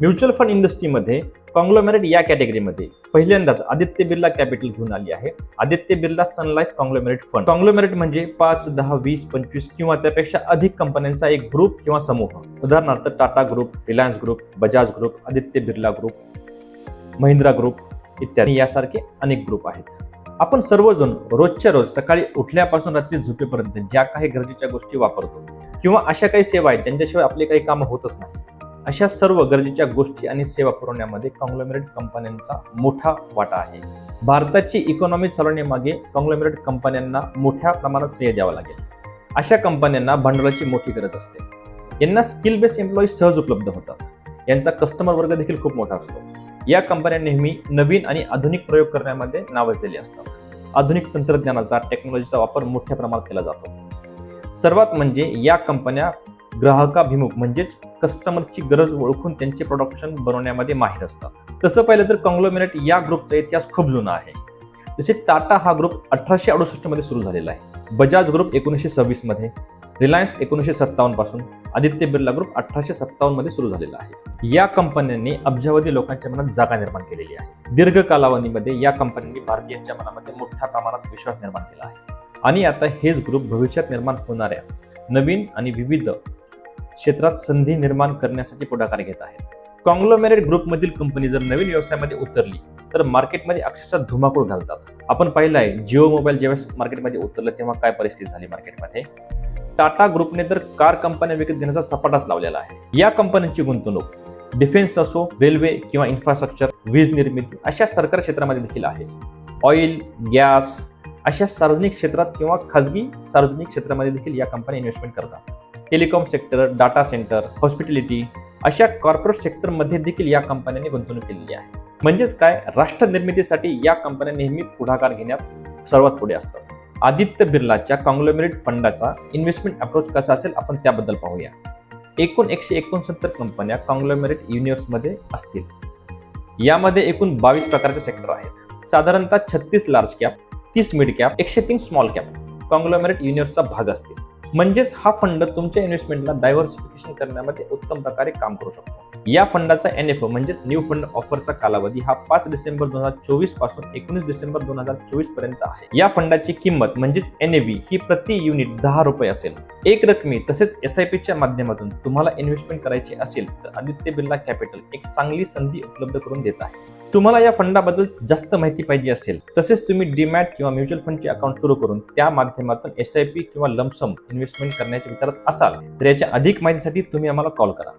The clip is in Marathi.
म्युच्युअल फंड इंडस्ट्रीमध्ये कॉंग्लोमेरेट या कॅटेगरीमध्ये पहिल्यांदाच आदित्य बिर्ला कॅपिटल घेऊन आली आहे. Aditya Birla Sun Life conglomerate fund. Conglomerate म्हणजे पाच दहा वीस पंचवीस किंवा त्यापेक्षा अधिक कंपन्यांचा एक ग्रुप किंवा समूह. उदाहरणार्थ Tata group Reliance group Bajaj group Aditya Birla group Mahindra group इत्यादी. यासारखे अनेक ग्रुप आहेत. आपण सर्वजण रोजच्या रोज सकाळी उठल्यापासून रात्री झोपेपर्यंत ज्या काही गरजेच्या गोष्टी वापरतो किंवा अशा काही सेवा आहेत ज्यांच्याशिवाय आपले काही कामं होतच नाही अशा सर्व गरजेच्या गोष्टी आणि सेवा पुरवण्यामध्ये कॉंग्लोमेरेट कंपन्यांचा मोठा वाटा आहे. भारताची इकॉनॉमी चालवण्यामागे कॉंग्लोमेरेट कंपन्यांना मोठ्या प्रमाणात श्रेय द्यावं लागेल. अशा कंपन्यांना भांडवलाची मोठी गरज असते. यांना स्किल बेस्ड एम्प्लॉई सहज उपलब्ध होतात. यांचा कस्टमर वर्ग देखील खूप मोठा असतो. या कंपन्या नेहमी नवीन आणि आधुनिक प्रयोग करण्यामध्ये नावाजलेले असतात. आधुनिक तंत्रज्ञानाचा टेक्नॉलॉजीचा वापर मोठ्या प्रमाणात केला जातो. सर्वात म्हणजे या कंपन्या ग्राहकाभिमुख म्हणजेच कस्टमरची गरज ओळखून त्यांचे प्रोडक्शन बनवण्यामध्ये माहीर असतात. तसं पाहिलं तर कॉंग्लोमेरेट या ग्रुपचा इतिहास खूप जुना आहे. जसे टाटा हा ग्रुप अठराशे अडुसष्टमध्ये सुरू झालेला आहे. बजाज ग्रुप एकोणीसशे सव्वीसमध्ये रिलायन्स एकोणीसशे सत्तावन्नपासून आदित्य बिर्ला ग्रुप अठराशे सत्तावन्नमध्ये सुरू झालेला आहे. या कंपन्यांनी अब्जावधी लोकांच्या मनात जागा निर्माण केलेली आहे. दीर्घ कालावधीमध्ये या कंपन्यांनी भारतीयांच्या मनामध्ये मोठ्या प्रमाणात विश्वास निर्माण केला आहे. आणि आता हेच ग्रुप भविष्यात निर्माण होणाऱ्या नवीन आणि विविध क्षेत्रात संधी निर्माण करण्यासाठी पुढाकार घेत आहेत. कॉंग्लोमेरेट ग्रुपमधील कंपनी जर नवीन व्यवसायामध्ये उतरली तर मार्केटमध्ये अक्षरशः धुमाकूळ घालतात. आपण पाहिलं आहे जिओ मोबाईल जेव्हा मार्केटमध्ये उतरलं तेव्हा काय परिस्थिती झाली मार्केटमध्ये टाटा ग्रुपने तर कार कंपन्या विकत घेण्याचा सपाटाच लावलेला आहे. या कंपन्यांची गुंतवणूक डिफेन्स असो रेल्वे किंवा इन्फ्रास्ट्रक्चर वीज निर्मिती अशा सरकार क्षेत्रामध्ये देखील आहे. ऑइल गॅस अशा सार्वजनिक क्षेत्रात किंवा खाजगी सार्वजनिक क्षेत्रामध्ये देखील या कंपन्या इन्व्हेस्टमेंट करतात. Telecom sector data centre hospitality अशा कॉर्पोरेट सेक्टरमध्ये देखील या कंपन्यांनी गुंतवणूक केलेली आहे. म्हणजेच काय? राष्ट्र निर्मितीसाठी या कंपन्या नेहमी पुढाकार घेण्यात सर्वात पुढे असतात. आदित्य बिर्लाच्या कॉंग्लोमेरेट फंडाचा इन्व्हेस्टमेंट अप्रोच कसा असेल आपण त्याबद्दल पाहूया. एकूण एकशे एकोणसत्तर कंपन्या कॉंग्लोमेरेट युनिवर्समध्ये असतील. यामध्ये एकूण बावीस प्रकारचे सेक्टर आहेत. साधारणतः छत्तीस लार्ज कॅप तीस मिड कॅप एकशे तीन स्मॉल कॅप कॉंग्लोमेरेट युनिवर्सचा भाग असतील. म्हणजेच हा फंड तुमच्या इन्व्हेस्टमेंटला डायव्हर्सिफिकेशन करण्यामध्ये उत्तम प्रकारे काम करू शकतो. या फंडाचा एन एफ म्हणजेच न्यू फंड ऑफरचा कालावधी हा पाच डिसेंबर दोन हजार चोवीसपासून एकोणीस डिसेंबर दोन हजार चोवीसपर्यंत आहे. या फंडाची किंमत म्हणजेच एन ही प्रति युनिट दहा रुपये असेल. एक रकमी तसेच एस आय पीच्या माध्यमातून तुम्हाला इन्व्हेस्टमेंट करायची असेल तर आदित्य बिर्ला कॅपिटल एक चांगली संधी उपलब्ध करून देत आहे. तुम्हाला या फंडाबद्दल जास्त माहिती पाहिजे असेल तसेच तुम्ही डीमॅट किंवा म्युच्युअल फंडचे अकाउंट सुरू करून त्या माध्यमातून एस आय पी किंवा लमसम इन्व्हेस्टमेंट करण्याच्या विचारात असाल तर याच्या अधिक माहितीसाठी तुम्ही आम्हाला कॉल करा.